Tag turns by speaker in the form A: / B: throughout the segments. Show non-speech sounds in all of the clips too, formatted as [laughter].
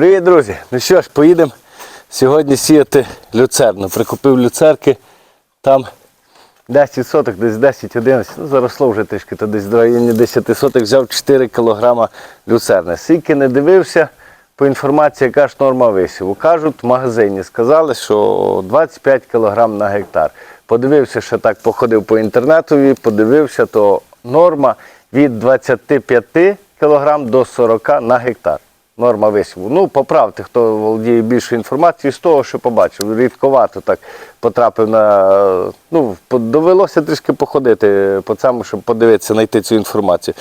A: Привіт, друзі! Ну що ж, поїдемо сьогодні сіяти люцерну. Прикупив люцерки, там 10 соток, десь 10-11, ну заросло вже трішки, то десь в районі 10 соток взяв 4 кг люцерни. Скільки не дивився, по інформації, яка ж норма висіву. Кажуть, в магазині сказали, що 25 кг на гектар. Подивився, що так походив по інтернету, подивився, то норма від 25 кг до 40 на гектар. Норма висіву. Ну, поправте, хто володіє більшою інформацією з того, що побачив. Рідковато так потрапив на. Ну, довелося трішки походити по цьому, щоб подивитися, знайти цю інформацію.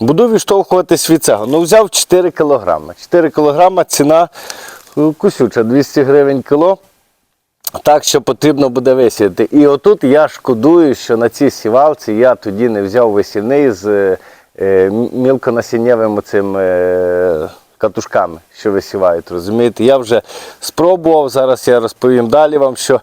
A: Буду відштовхуватись від цього. Ну, взяв 4 кілограми. 4 кілограма ціна е, кусюча, 200 гривень кіло. Так, що потрібно буде висіяти. І отут я шкодую, що на цій сівалці я тоді не взяв висівний з е, мілконасіннєвим оцим е, катушками, що висівають. Розумієте? Я вже спробував, зараз я розповім далі вам, що,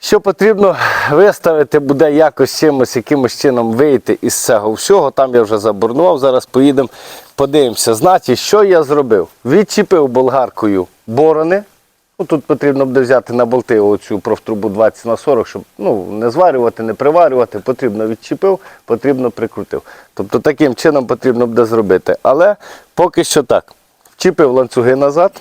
A: що потрібно виставити, буде якось чимось, якимось чином вийти із цього всього. Там я вже заборнував, зараз поїдемо, подивимося. Значить, що я зробив? Відчепив болгаркою борони. Ну, тут потрібно буде взяти на болти оцю профтрубу 20 на 40, щоб ну, не зварювати, не приварювати. Потрібно відчепив, потрібно прикрутив. Тобто таким чином потрібно буде зробити. Але поки що так. Вчепив ланцюги назад.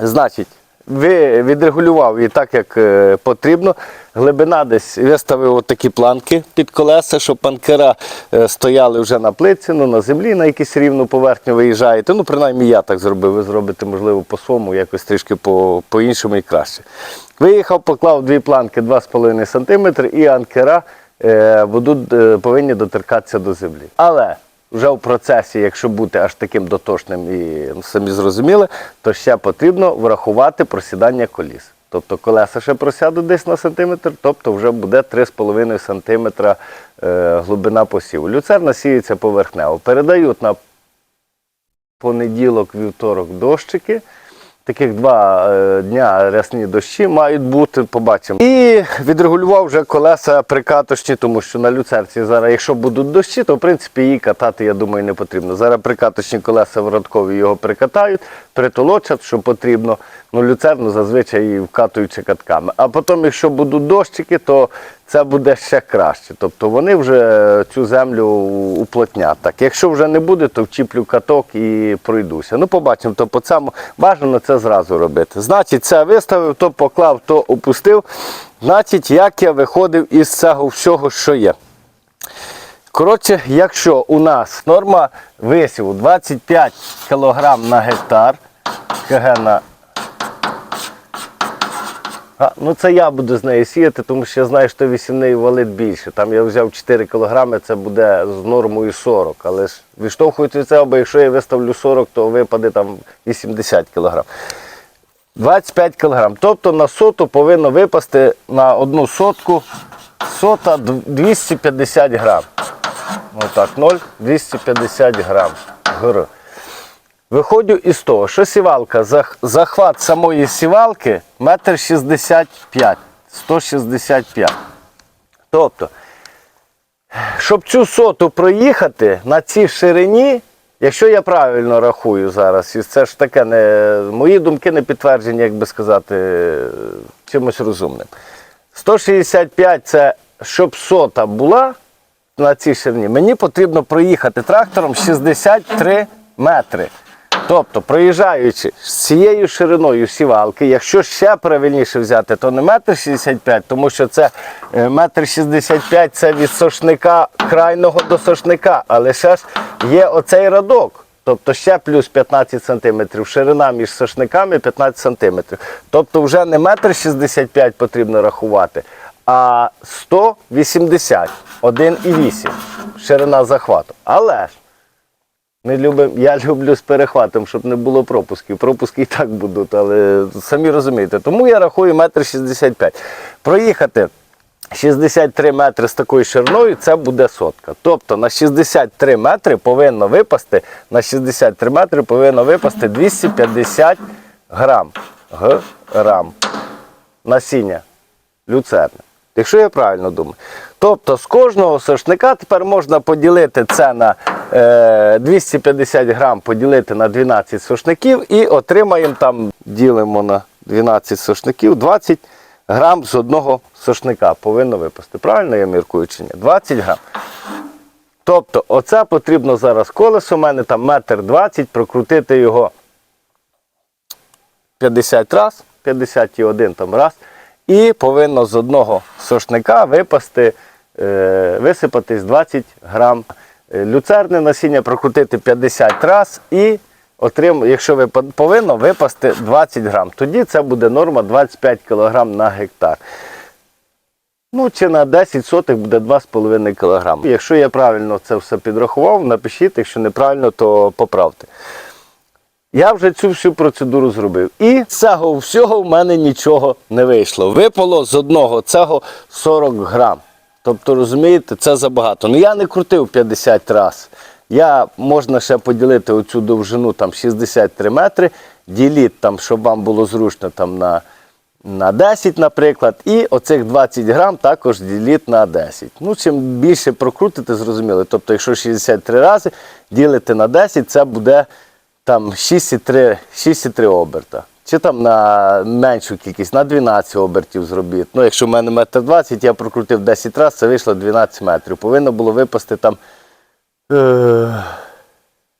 A: Значить, ви відрегулював її так, як е, потрібно. Глибина десь виставив отакі планки під колеса, щоб панкера е, стояли вже на плитці, ну, на землі, на якусь рівну поверхню виїжджаєте. Ну, принаймні я так зробив. Ви зробите, можливо, по своєму, якось трішки по- по-іншому і краще. Виїхав, поклав дві планки 2,5 см і анкера е, будуть, повинні доторкатися до землі. Але вже в процесі, якщо бути аж таким дотошним і ну, самі зрозуміли, то ще потрібно врахувати просідання коліс. Тобто колеса ще просядуть десь на сантиметр, тобто вже буде 3,5 см е, глибина посіву. Люцерна сіється поверхнево. Передають на понеділок, вівторок дощики. Таких два е, дня рясні дощі мають бути, побачимо. І відрегулював вже колеса прикаточні, тому що на люцерці зараз, якщо будуть дощі, то в принципі її катати, я думаю, не потрібно. Зараз прикаточні колеса вороткові його прикатають, притолочать, що потрібно. Ну, люцерну зазвичай вкатуючи катками. А потім, якщо будуть дощики, то це буде ще краще. Тобто вони вже цю землю уплотнять. Так, якщо вже не буде, то вчіплю каток і пройдуся. Ну, побачимо, то по цьому бажано це зразу робити. Значить, це виставив, то поклав, то опустив. Значить, як я виходив із цього всього, що є. Коротше, якщо у нас норма висіву 25 кг на гектар, КГ на а, ну це я буду з нею сіяти, тому що я знаю, що вісімний валить більше. Там я взяв 4 кг, це буде з нормою 40. Але ж відштовхують від цього, бо якщо я виставлю 40, то випаде там 80 кг. 25 кг. Тобто на соту повинно випасти на одну сотку сота д- 250 грам. Отак, 0, 250 грам. Гр. Виходжу із того, що сівалка, захват самої сівалки 1,65 м, 165 Тобто, щоб цю соту проїхати на цій ширині, якщо я правильно рахую зараз, і це ж таке не мої думки не підтверджені, як би сказати, чимось розумним. 165 це щоб сота була на цій ширині, мені потрібно проїхати трактором 63 метри. Тобто, проїжджаючи з цією шириною сівалки, якщо ще правильніше взяти, то не метр 65, тому що це е, метр 65 це від сошника крайного до сошника, але ще ж є оцей радок. Тобто ще плюс 15 см, ширина між сошниками 15 см. Тобто вже не метр 65 потрібно рахувати, а 180, 1,8 ширина захвату. Але ж ми любимо, я люблю з перехватом, щоб не було пропусків. Пропуски і так будуть, але самі розумієте. Тому я рахую метр 65. Проїхати 63 метри з такою шириною це буде сотка. Тобто на 63 метри повинно випасти, на 63 метри повинно випасти 250 грам. Грам насіння люцерни. Якщо я правильно думаю. Тобто з кожного сошника тепер можна поділити це на 250 грам поділити на 12 сушників і отримаємо там, ділимо на 12 сушників, 20 грам з одного сушника повинно випасти. Правильно я міркую чи ні? 20 грам. Тобто, оце потрібно зараз колесо, у мене там метр 20, прокрутити його 50 раз, 51 там раз, і повинно з одного сошника випасти, е, висипатись 20 грам е, люцерне насіння, прокрутити 50 раз і отрим, якщо ви повинно випасти 20 грам. Тоді це буде норма 25 кг на гектар. Ну, чи на 10 сотих буде 2,5 кг. Якщо я правильно це все підрахував, напишіть, якщо неправильно, то поправте. Я вже цю всю процедуру зробив. І цього всього в мене нічого не вийшло. Випало з одного цього 40 грам. Тобто, розумієте, це забагато. Ну я не крутив 50 разів. Я можна ще поділити оцю довжину там 63 метри, діліть там, щоб вам було зручно там на, на 10, наприклад, і оцих 20 грам також діліть на 10. Ну, чим більше прокрутите, зрозуміло. Тобто, якщо 63 рази ділите на 10, це буде там 6,3 6,3 оберта. Чи там на меншу кількість, на 12 обертів зробіть. Ну, якщо в мене метр 20, я прокрутив 10 разів, це вийшло 12 метрів. Повинно було випасти там. Е,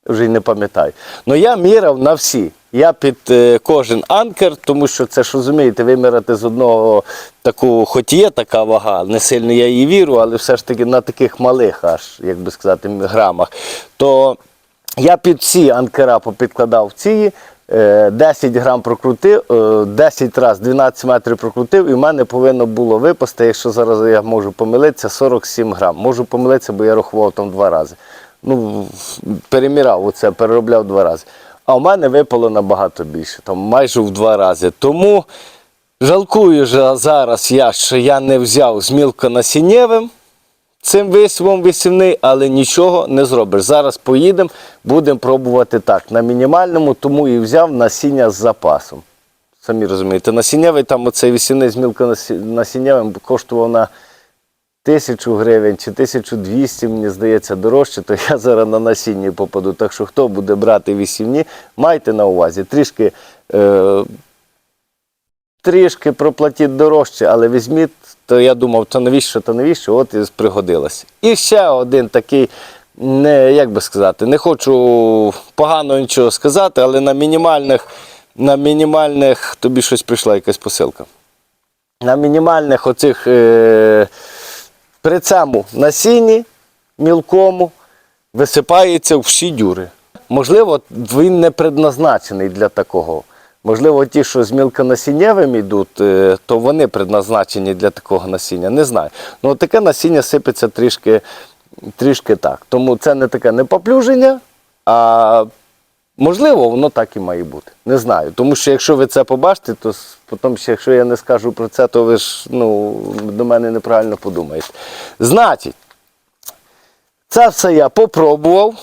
A: вже й не пам'ятаю. Ну я міряв на всі. Я під е, кожен анкер, тому що це ж розумієте, виміряти з одного таку, хоч є така вага, не сильно я її вірю, але все ж таки на таких малих, аж, як би сказати, грамах, то я під всі анкера попідкладав ці. Е, 10 грам прокрутив, е, 10 разів 12 метрів прокрутив, і в мене повинно було випасти, якщо зараз я можу помилитися, 47 грам. Можу помилитися, бо я рахував там два рази. Ну, переміряв оце, переробляв два рази. А в мене випало набагато більше, там майже в два рази. Тому жалкую же зараз я, що я не взяв з мілконасіннєвим цим висівом висівний, але нічого не зробиш. Зараз поїдемо, будемо пробувати так. На мінімальному, тому і взяв насіння з запасом. Самі розумієте, насіннєвий там оцей висівний з мілконасіннєвим коштував на тисячу гривень чи 1200, мені здається, дорожче, то я зараз на насінні попаду. Так що хто буде брати висівні, майте на увазі. Трішки, е, трішки проплатіть дорожче, але візьміть, то я думав, то навіщо, то навіщо, от і пригодилось. І ще один такий. Не, як би сказати, не хочу погано нічого сказати, але на мінімальних, на мінімальних тобі щось прийшла якась посилка. На мінімальних оцих е, при цьому насінні мілкому висипається всі дюри. Можливо, він не предназначений для такого. Можливо, ті, що з мілконасіннєвим йдуть, е, то вони предназначені для такого насіння. Не знаю. Ну таке насіння сипеться трішки, трішки так. Тому це не таке не поплюження, а можливо, воно так і має бути. Не знаю. Тому що якщо ви це побачите, то потім, якщо я не скажу про це, то ви ж ну, до мене неправильно подумаєте. Значить, це все я попробував.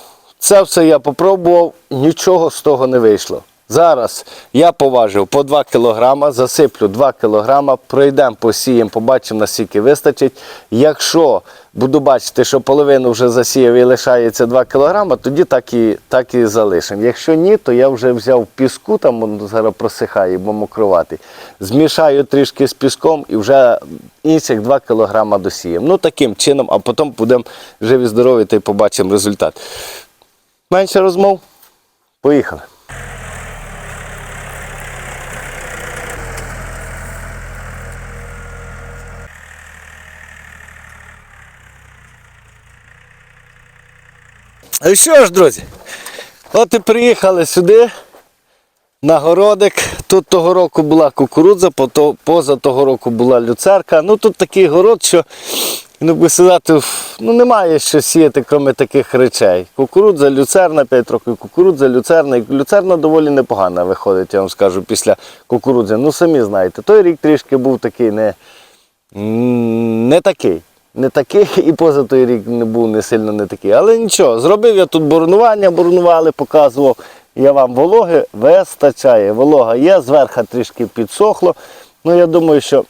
A: Це все я попробував, нічого з того не вийшло. Зараз я поважив по 2 кг, засиплю 2 кг, пройдемо, посіємо, побачимо, наскільки вистачить. Якщо буду бачити, що половину вже засіяв і лишається 2 кг, тоді так і, так і залишимо. Якщо ні, то я вже взяв піску, там зараз просихає, бо мокроватий. Змішаю трішки з піском і вже інших 2 кг досіємо. Ну таким чином, а потім будемо живі здорові та й побачимо результат. Менше розмов. Поїхали. Ну що ж, друзі, от і приїхали сюди, на городик. Тут того року була кукурудза, поза того року була люцерка. Ну тут такий город, що ну, би сказати, ну, немає що сіяти, крім таких речей. Кукурудза, люцерна, 5 років кукурудза, люцерна. І люцерна доволі непогана виходить, я вам скажу, після кукурудзи. Ну самі знаєте, той рік трішки був такий не, не такий. Не такий, [laughs] і поза той рік не був не сильно не такий. Але нічого, зробив я тут боронування, боронували, показував. Я вам вологи вистачає. Волога є, зверху трішки підсохло. Ну я думаю, що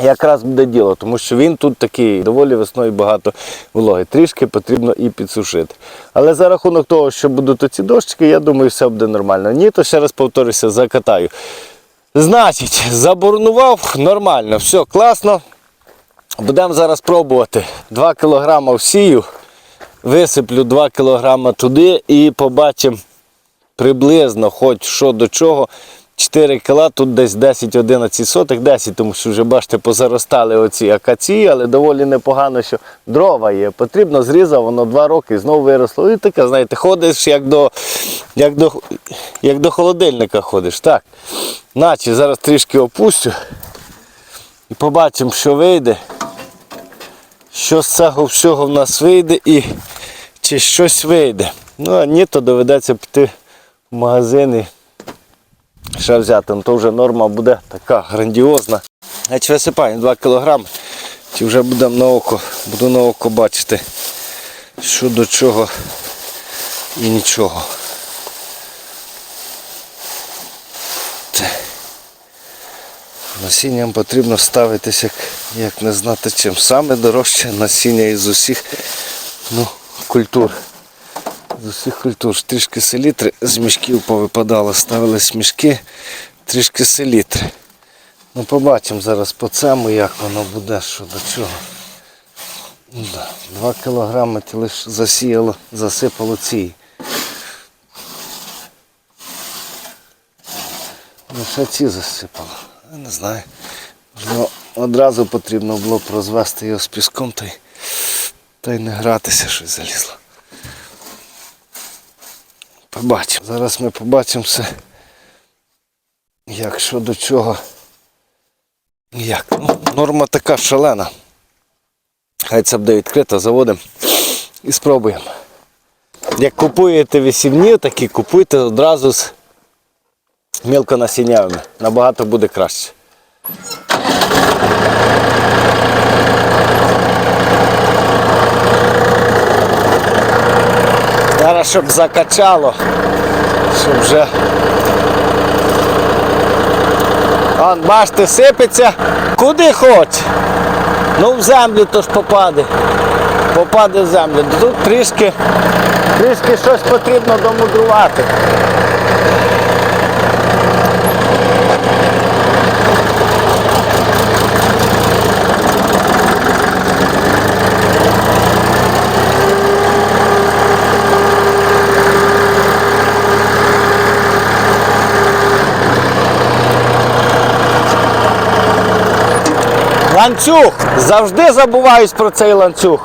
A: якраз буде діло, тому що він тут такий доволі весною багато вологи. Трішки потрібно і підсушити. Але за рахунок того, що будуть оці дощики, я думаю, все буде нормально. Ні, то ще раз повторюся, закатаю. Значить, заборнував нормально, все класно. Будемо зараз пробувати. 2 кг всію, висиплю 2 кг туди і побачимо приблизно, хоч що до чого. 4 кг, тут десь 10-11 сотих, 10, тому що вже бачите, позаростали оці акації, але доволі непогано, що дрова є. Потрібно зрізав, воно 2 роки знову виросло. І таке, знаєте, ходиш як до, як до, як до холодильника ходиш. Так. Наче зараз трішки опустю і побачимо, що вийде. Що з цього всього в нас вийде і чи щось вийде. Ну а ні, то доведеться піти в магазин і ще взяти. Ну, то вже норма буде така грандіозна. Значить висипаємо 2 кг. Чи вже будемо на око, буду на око бачити, що до чого і нічого. Те. Насінням потрібно ставитися, як, як не знати чим. Саме дорожче насіння із усіх ну, культур. З усіх культур. Трішки селітри з мішків повипадало, ставились мішки, трішки селітри. Ну побачимо зараз по цьому, як воно буде, що до чого. Ну, да. Два кілограми ти лише засіяло, засипало ці. Лише ці засипало. Не знаю. Можливо, одразу потрібно було б розвести його з піском та й, та й не гратися щось залізло. Побачимо. Зараз ми побачимо все. Як що до чого. Як? Ну, норма така шалена. Хай це буде відкрито, заводимо і спробуємо. Як купуєте висівні, так і купуйте одразу з мілконасіннявими. Набагато буде краще. Зараз щоб закачало, щоб вже. Он, бачите, сипеться куди хоч. Ну в землю то ж попаде. Попаде в землю. Тут трішки, трішки щось потрібно домудрувати. Ланцюг! Завжди забуваюсь про цей ланцюг.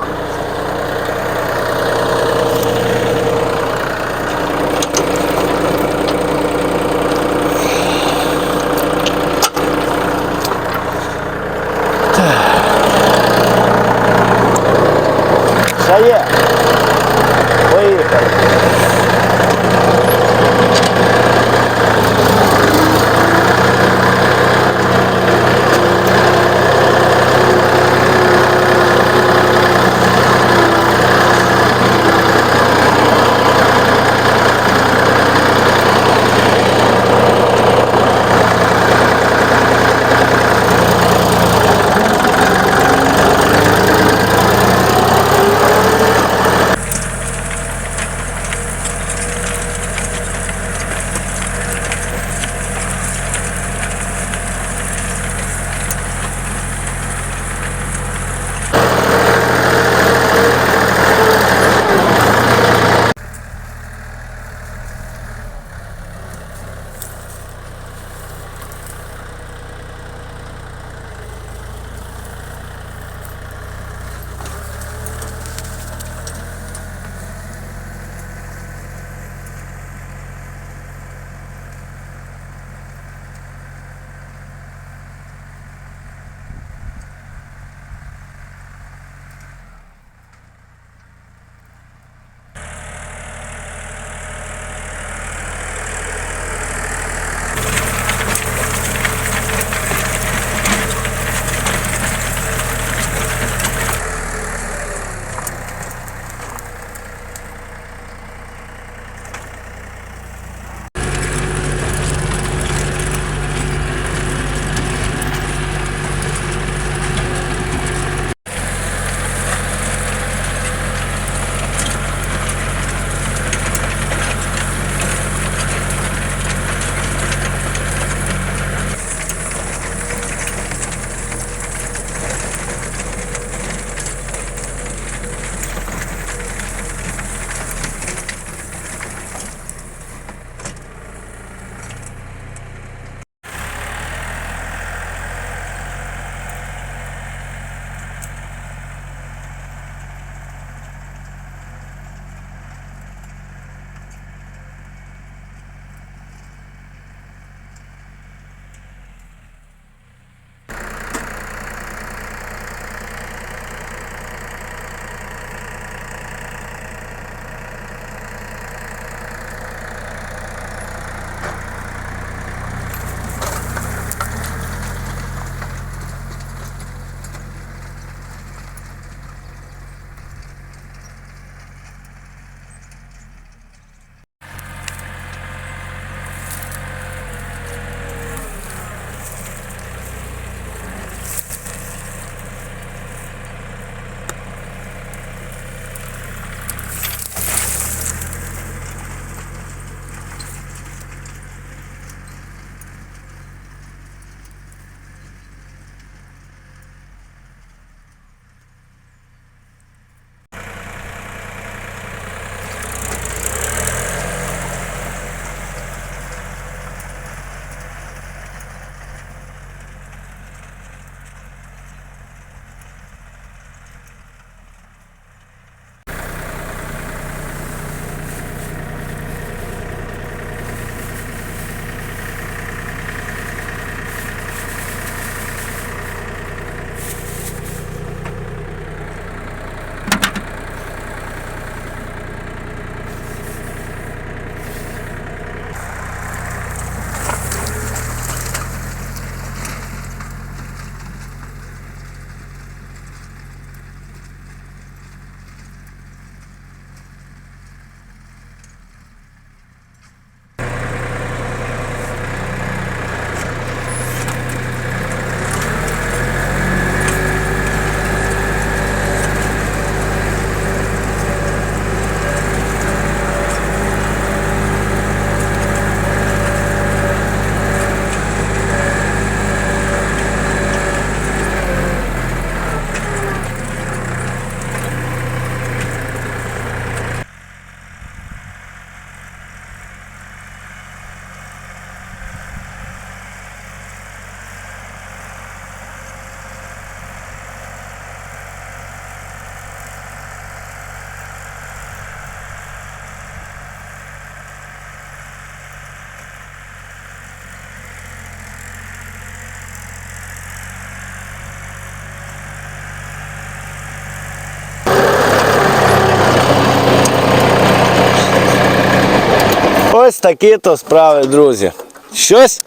A: Ось такі то справи, друзі. Щось,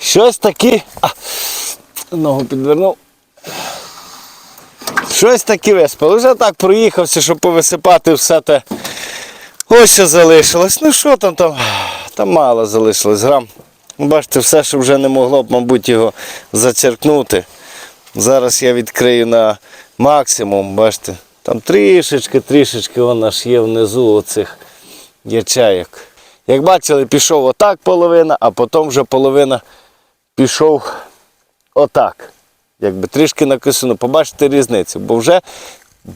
A: щось такі. А, ногу підвернув. Щось таке виспав. Вже так проїхався, щоб повисипати все те. Ось що залишилось. Ну що там там? Там мало залишилось грам. Бачите, все, що вже не могло б, мабуть, його зачеркнути. Зараз я відкрию на максимум, бачите, там трішечки, трішечки вона аж є внизу оцих ячеїк. Як бачили, пішов отак половина, а потім вже половина пішов отак. Якби трішки накисано, побачите різницю. Бо вже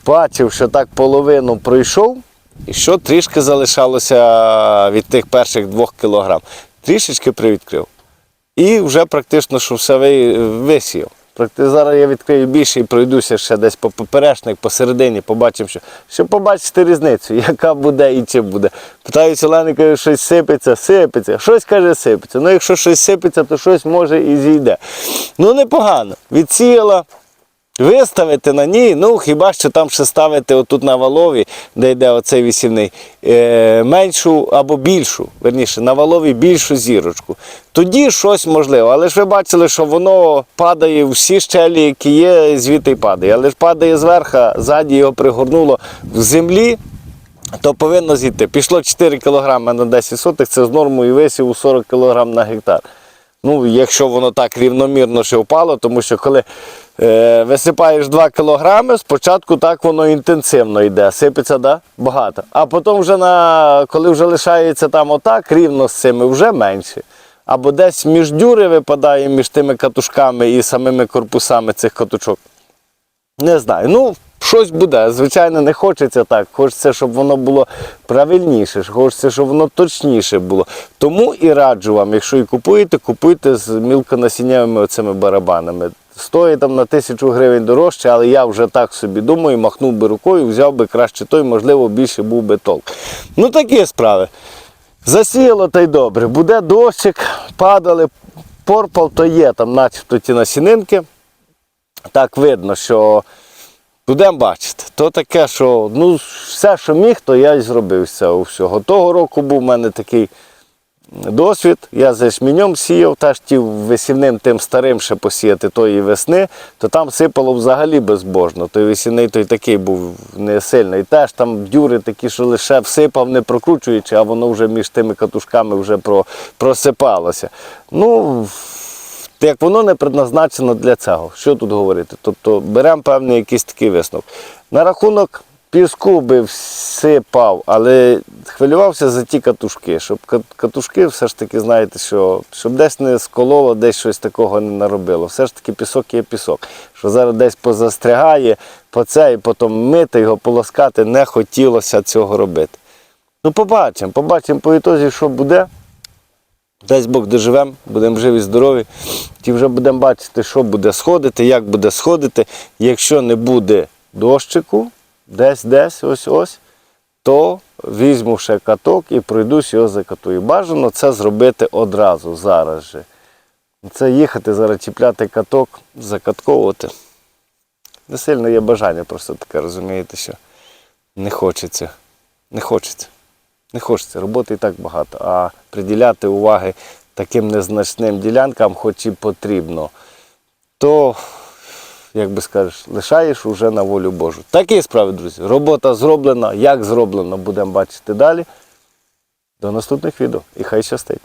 A: бачив, що так половину пройшов, і що трішки залишалося від тих перших двох кілограм. Трішечки привідкрив. І вже практично що все ви- висіяв. Практи- Зараз я відкрию більше і пройдуся ще десь по поперечник, посередині, побачимо, що, щоб побачити різницю, [laughs] яка буде і чим буде. Питаюся Олени, каже, щось сипеться, сипеться, щось каже, сипеться. Ну, якщо щось сипеться, то щось може і зійде. Ну, непогано. Відсіяла. Виставити на ній, ну хіба що там ще ставити отут на валові, де йде оцей вісівний, е, меншу або більшу, верніше, на валові більшу зірочку. Тоді щось можливо. Але ж ви бачили, що воно падає всі щелі, які є, звідти падає. Але ж падає зверху, ззаді його пригорнуло в землі, то повинно зійти. Пішло 4 кг на 10 сотих, це з нормою висіву 40 кг на гектар. Ну, якщо воно так рівномірно ще впало, тому що коли е, висипаєш 2 кг, спочатку так воно інтенсивно йде, сипеться да? багато. А потім вже на, коли вже лишається там отак, рівно з цими, вже менше. Або десь між дюри випадає між тими катушками і самими корпусами цих катушок. Не знаю. Ну, щось буде. Звичайно, не хочеться так. Хочеться, щоб воно було правильніше, хочеться, щоб воно точніше було. Тому і раджу вам, якщо і купуєте, купуйте з мілконасіннявими оцими барабанами. Стоїть там на тисячу гривень дорожче, але я вже так собі думаю, махнув би рукою, взяв би краще той, можливо, більше був би толк. Ну такі справи. Засіяло та й добре. Буде дощик, падали, порпал то є, там начебто ті насінинки так видно, що будемо бачити. То таке, що ну, все, що міг, то я й зробив з цього всього. Того року був у мене такий досвід. Я за ячменем сіяв, теж ті весільним тим старим ще посіяти тої весни, то там сипало взагалі безбожно. Той весільний той такий був не сильний. Теж там дюри такі, що лише всипав, не прокручуючи, а воно вже між тими катушками вже про, просипалося. Ну, як воно не предназначено для цього. Що тут говорити? Тобто беремо певний якийсь такий висновок. На рахунок піску би всипав, але хвилювався за ті катушки, щоб катушки все ж таки, знаєте, що щоб десь не скололо, десь щось такого не наробило. Все ж таки пісок є пісок. Що зараз десь позастрягає, по це і потім мити його, полоскати, не хотілося цього робити. Ну, побачимо, побачимо по ітозі, що буде. Дасть Бог доживемо, будемо живі, здорові. І вже будемо бачити, що буде сходити, як буде сходити. Якщо не буде дощику, десь-десь, ось-ось, то візьму ще каток і пройдусь його закатую. Бажано це зробити одразу, зараз же. Це їхати, зараз чіпляти каток, закатковувати. Не сильно є бажання, просто таке, розумієте, що не хочеться. Не хочеться. Не хочеться, роботи і так багато, а приділяти уваги таким незначним ділянкам, хоч і потрібно, то, як би скажеш, лишаєш уже на волю Божу. Такі справи, друзі. Робота зроблена, як зроблено, будемо бачити далі. До наступних відео і хай щастить.